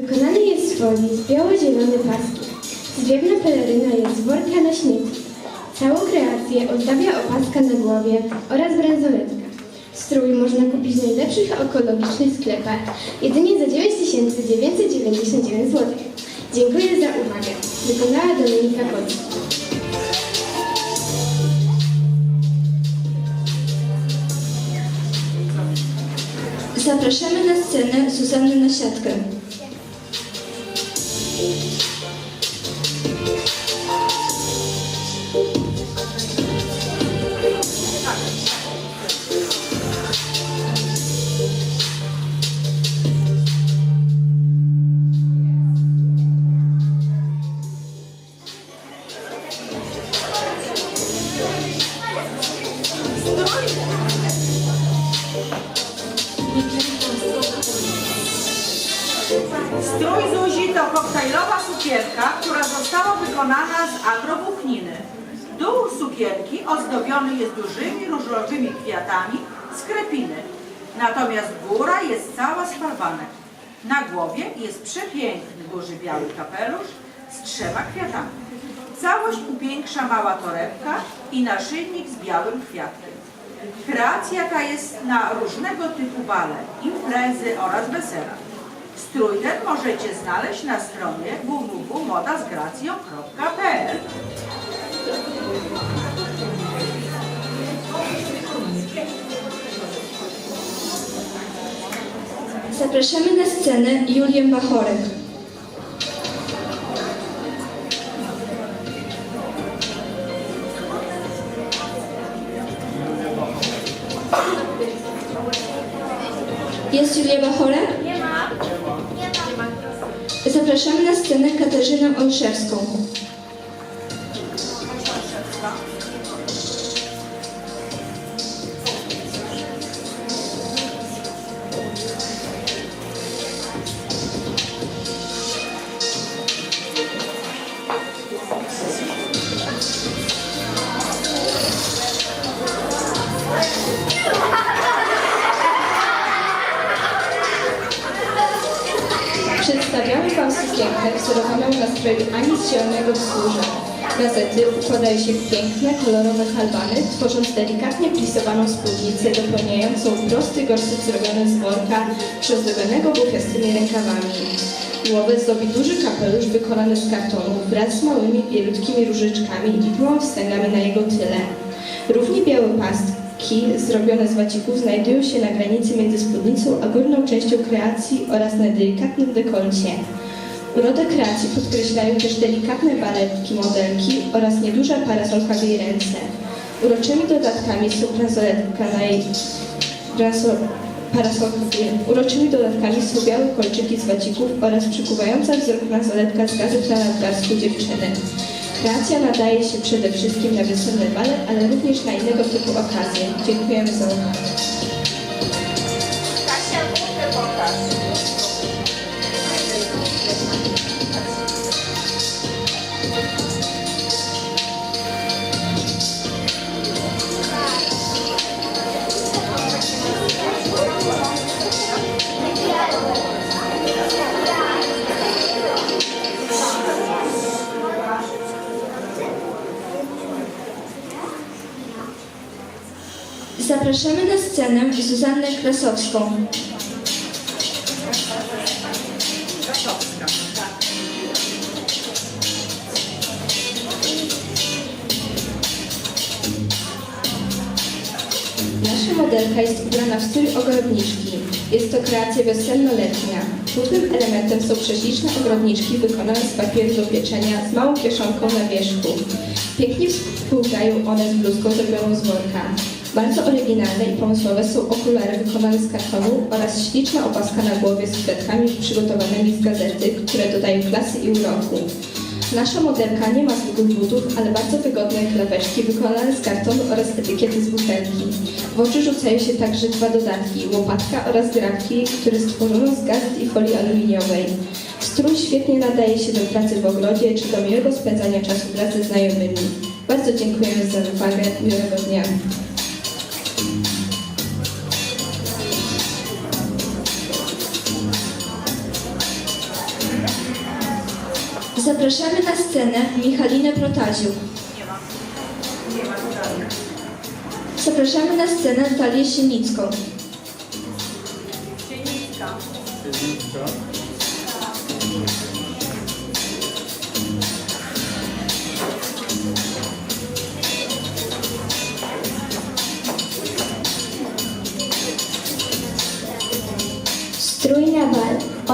Wykonany jest z folii z biało-zielony paski. Zwiewna peleryna jest z worka na śmieci. Całą kreację ozdabia opaska na głowie oraz bransoletka. Strój można kupić w najlepszych ekologicznych sklepach jedynie za 9999 zł. Dziękuję za uwagę. Wykonała Dominika Polska. Zapraszamy na scenę Zuzannę Nasiadkę. Strój sukienki ozdobiony jest dużymi różowymi kwiatami z krepiny. Natomiast góra jest cała z. Na głowie jest przepiękny duży biały kapelusz z trzema kwiatami. Całość upiększa mała torebka i naszyjnik z białym kwiatkiem. Kreacja ta jest na różnego typu bale, imprezy oraz wesela. Strój ten możecie znaleźć na stronie www.modazgracją.pl Zapraszamy na scenę Julię Bachorek. Jest Julia Bachorek? Nie ma. Zapraszamy na scenę Katarzynę Olszewską. Zielonego Wzgórza. Gazety układają się w piękne, kolorowe halbany, tworząc delikatnie plisowaną spódnicę dopełniającą prosty gorset zrobiony z worka przyozdobionego bufiastymi rękawami. Głowę zdobi duży kapelusz wykonany z kartonu wraz z małymi, bielutkimi różyczkami i dwoma wstęgami na jego tyle. Równie białe pastki zrobione z wacików znajdują się na granicy między spódnicą a górną częścią kreacji oraz na delikatnym dekolcie. Urodę kreacji podkreślają też delikatne baletki modelki oraz nieduża parasolka w jej ręce. Uroczymi dodatkami są bransoletka na jej parasolka w jej, Uroczymi dodatkami są białe kolczyki z wacików oraz przykuwająca wzrok bransoletka z gazet na nadgarstku dziewczyny. Kreacja nadaje się przede wszystkim na wiosenny balet, ale również na innego typu okazje. Dziękujemy za uwagę. Zapraszamy na scenę Zuzannę Krasowską. Nasza modelka jest ubrana w strój ogrodniczki. Jest to kreacja wiosenno-letnia. Głównym elementem są prześliczne ogrodniczki wykonane z papieru do pieczenia z małą kieszonką na wierzchu. Pięknie współgrają one z bluzką zrobioną z worka. Bardzo oryginalne i pomysłowe są okulary wykonane z kartonu oraz śliczna opaska na głowie z kwiatkami przygotowanymi z gazety, które dodają klasy i uroku. Nasza modelka nie ma zwykłych butów, ale bardzo wygodne klapeczki wykonane z kartonu oraz etykiety z butelki. W oczy rzucają się także dwa dodatki, łopatka oraz grabki, które stworzono z gazet i folii aluminiowej. Strój świetnie nadaje się do pracy w ogrodzie czy do miłego spędzania czasu wraz ze znajomymi. Bardzo dziękujemy za uwagę. Miłego dnia. Zapraszamy na scenę Michalinę Protaziuk. Nie ma tutaj. Zapraszamy na scenę Natalię Sienicką.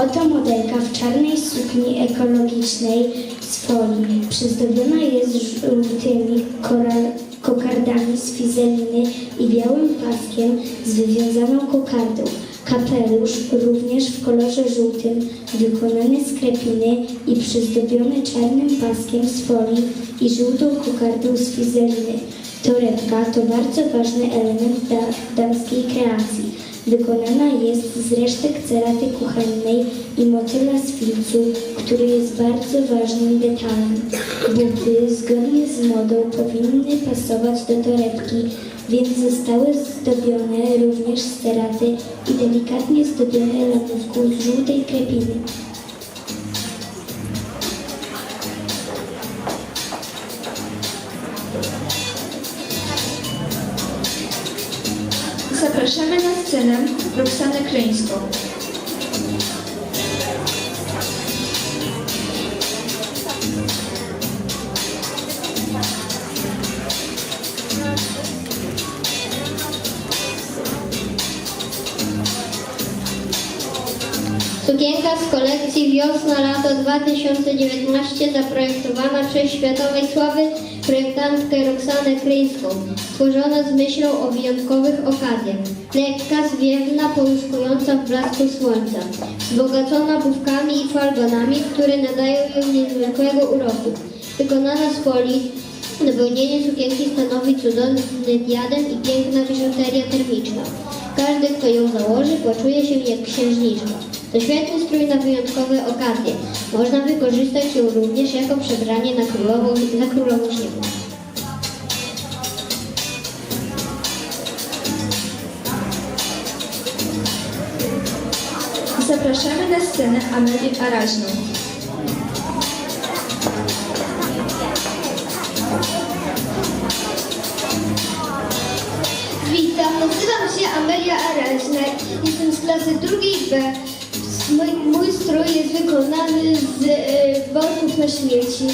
Oto modelka w czarnej sukni ekologicznej z folii. Przyzdobiona jest żółtymi kokardami z fizeliny i białym paskiem z wywiązaną kokardą. Kapelusz również w kolorze żółtym, wykonany z krepiny i przyzdobiony czarnym paskiem z folii i żółtą kokardą z fizeliny. Torebka to bardzo ważny element da- damskiej kreacji. Wykonana jest z resztek ceraty kuchennej i motyla z filcu, który jest bardzo ważnym detalem. Buty zgodnie z modą powinny pasować do torebki, więc zostały zdobione również z ceraty i delikatnie zdobione lamówką z żółtej krepiny. Scenę Roxanę Kryńską. Sukienka z kolekcji Wiosna-Lato 2019 zaprojektowana przez światowej sławy projektantkę Roxanę Kryńską, stworzona z myślą o wyjątkowych okazjach. Lekka, zwiewna, połyskująca w blasku słońca, wzbogacona bufkami i falbanami, które nadają jej niezwykłego uroku. Wykonana z folii, Dopełnienie sukienki stanowi cudowny diadem i piękna biżuteria termiczna. Każdy, kto ją założy, poczuje się jak księżniczka. To świetny strój na wyjątkowe okazje. Można wykorzystać ją również jako przebranie na królową, na królową śniegu. Zapraszamy na scenę Amelię Araźną. Witam, nazywam się Amelia Araźna. Jestem z klasy drugiej B. Mój, mój strój jest wykonany z e, worków na śmieci.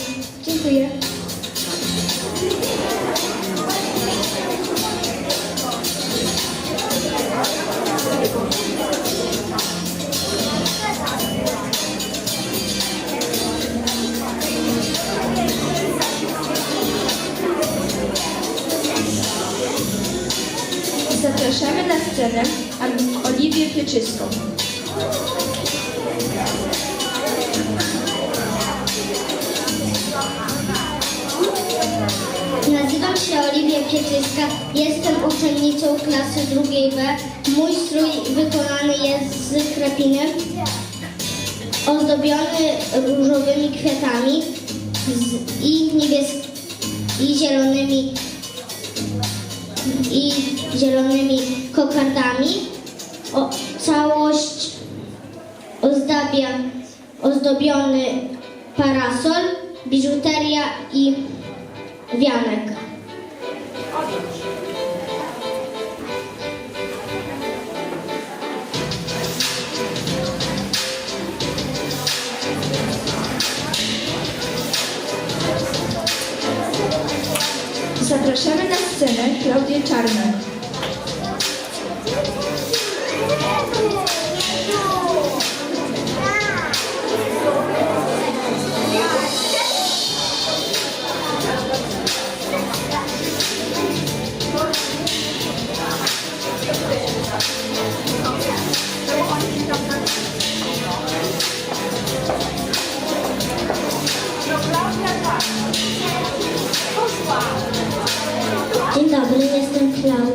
Dziękuję. Nazywam się Oliwia Pieczyska, jestem uczennicą klasy drugiej B. Mój strój wykonany jest z krepiny, ozdobiony różowymi kwiatami z, i niebiesk i zielonymi i zielonymi kokardami. O, całość ozdabia ozdobiony parasol, biżuteria i wianek. Zapraszamy na scenę Klaudię Czarną. Dobry, jestem Klaudia.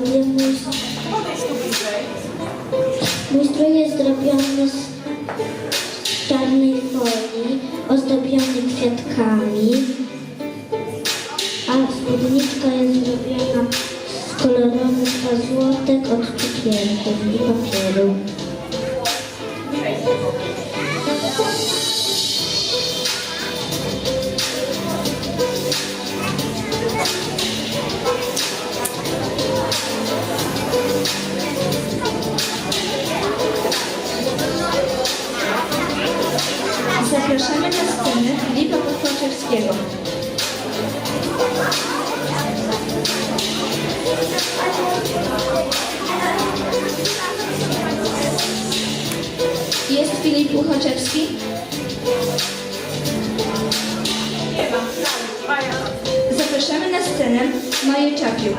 Scenę Maję Czapiuk.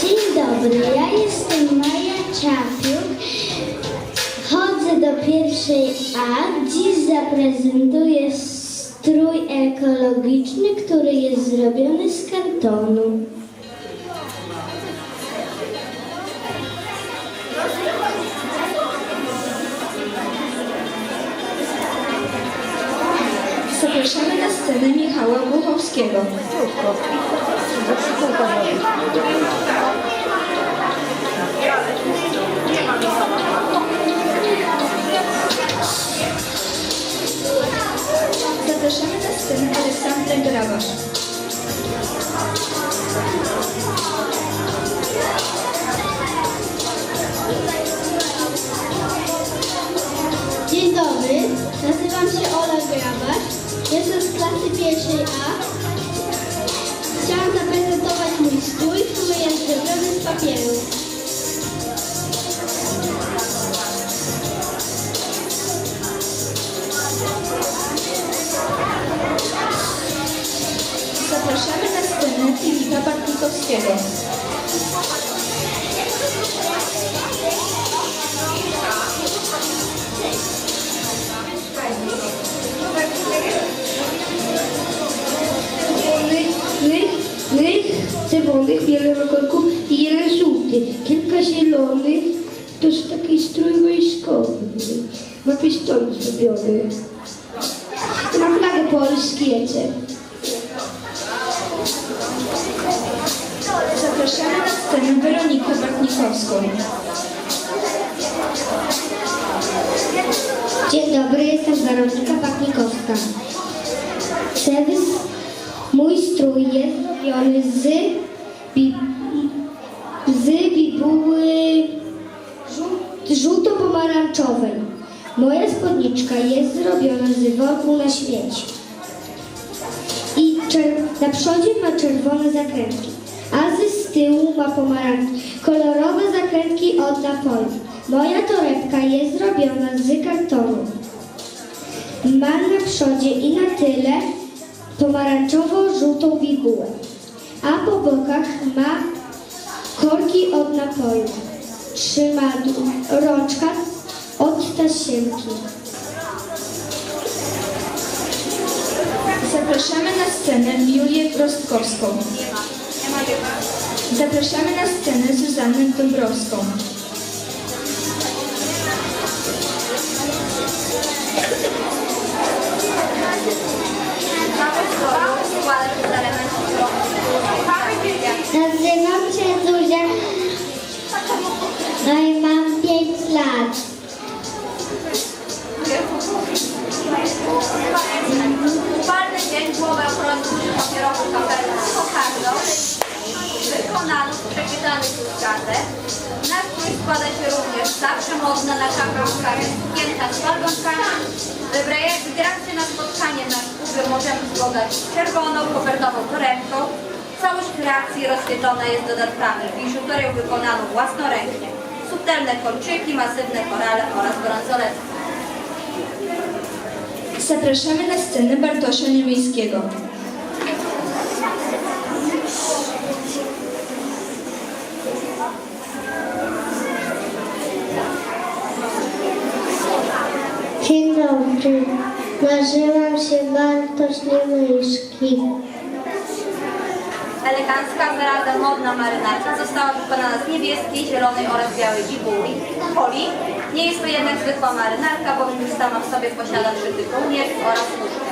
Dzień dobry, ja jestem Maja Czapiuk. Chodzę do pierwszej A. Dziś zaprezentuję strój ekologiczny, który jest zrobiony z kartonu. Scenę Michała Głuchowskiego. Zapraszamy na scenę Aleksandrę Grabasz. Pierwszej A. Chciałam zaprezentować mój strój, który jest zrobiony z papieru. Zapraszamy na scenę Filipa Bartnikowskiego. Czerwonych, wiele kolorków i jeden żółty. Kilka zielonych. To jest taki strój wojskowy. Ma pistolet zrobiony. Ma flagę polskie. Zapraszamy na scenę Weronikę Bartnikowską. Dzień dobry, jestem Weronika Pachnikowska. Serwis, mój strój jest zrobiony z, bi, z bibuły żół- żółto-pomarańczowej. Moja spódniczka jest zrobiona z worku na śmieci. I na przodzie ma czerwone zakrętki, a z tyłu ma pomarańcz. Kolorowe zakrętki od napoju. Moja torebka jest zrobiona z kartonu. Ma na przodzie i na tyle pomarańczowo-żółtą bigułę, a po bokach ma korki od napoju. Trzyma rączka od tasiemki. Zapraszamy na scenę Julię Rostkowską. Zapraszamy na scenę Zuzannę Dąbrowską. Nazywam się Zuzia. No i mam 5 lat. Upalny dzień głowę ochrony papierowy kafelek z kokardą wykonany z przeczytanych już kartek. Na strój składa się również zawsze modna na czapkach sukienka z falbankami. Wybrając się na spotkanie na szkółce możemy zbogać czerwoną, kopertową torebką. Całość kreacji rozświetlona jest dodatkami biżuterią wykonaną własnoręcznie. Subtelne kolczyki, masywne korale oraz bransolety. Zapraszamy na scenę Bartosza Niemieckiego. Dzień dobry. Nazywam się Bartosz Niemyjski. Elegancka, wyraźna, modna marynarka została wykonana z niebieskiej, zielonej oraz białej bibuły. Poli. Nie jest to jednak zwykła marynarka, bowiem sama w sobie posiada szyty kołnierz oraz łóżkę.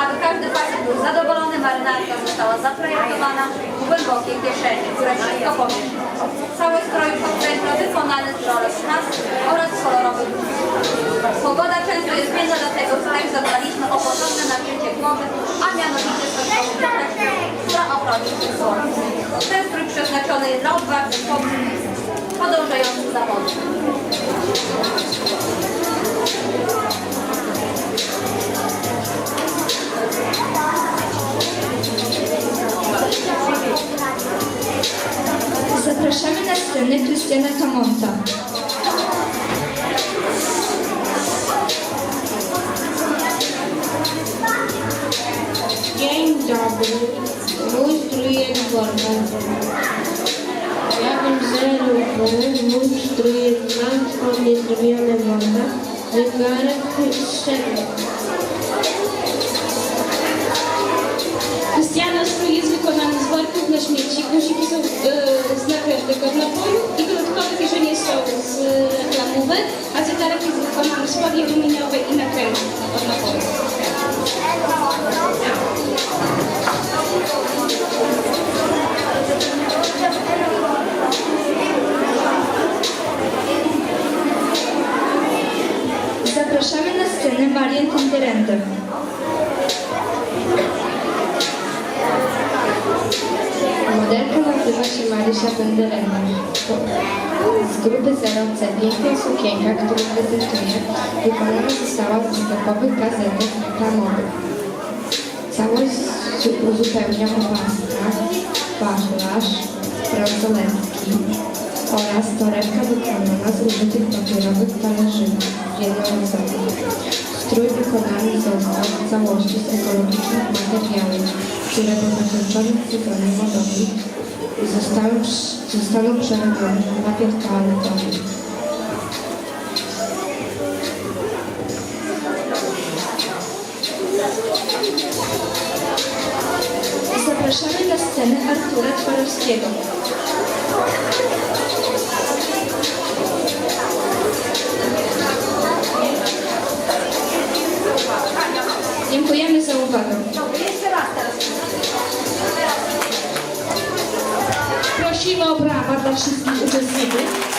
Aby każdy facet był zadowolony, marynarka została zaprojektowana w głębokiej kieszeni, które wszystko pomieszcza. Cały stroj podkreśla wykonany z rolek nas oraz kolorowych Pogoda często jest zmienna, dlatego tutaj zadbaliśmy o porządne nakrycie głowy, a mianowicie czapeczkę, która ochroni przed słońcem. Ten strój przeznaczony jest dla odważnych kobiet podążających za wodą. Zapraszamy na scenę Krystiana Kamonta. Dzień dobry, mój strój jest worka. Ja bym zerówny, mój strój jest ładnie zrobiony worka, zegarek strzegł. Na śmieci. Guziki są e, z nakrętych od napoju i dodatkowe kieszenie są z reklamówek, a zegarek jest wykonany z folii aluminiowej i nakrętów od napoju. Zapraszamy na scenę Marię Tinterentę. Modelka nazywa się Marysia Penderena. Z grupy 0C piękna sukienka, którą prezentuje, wykonana została z sklepowych gazetek reklamowych. Całość uzupełnia opaska, wachlarz, bransoletki oraz torebka wykonana z użytych papierowych talerzyków jednorazowych. Strój wykonany został w całości z ekologicznych materiałów, które po zakończonym sezonie modowym zostały, zostaną przerobione na papier toaletowy. Zapraszamy na scenę Artura Twarowskiego. Dziękujemy za uwagę. Prosimy o brawa dla wszystkich uczestników.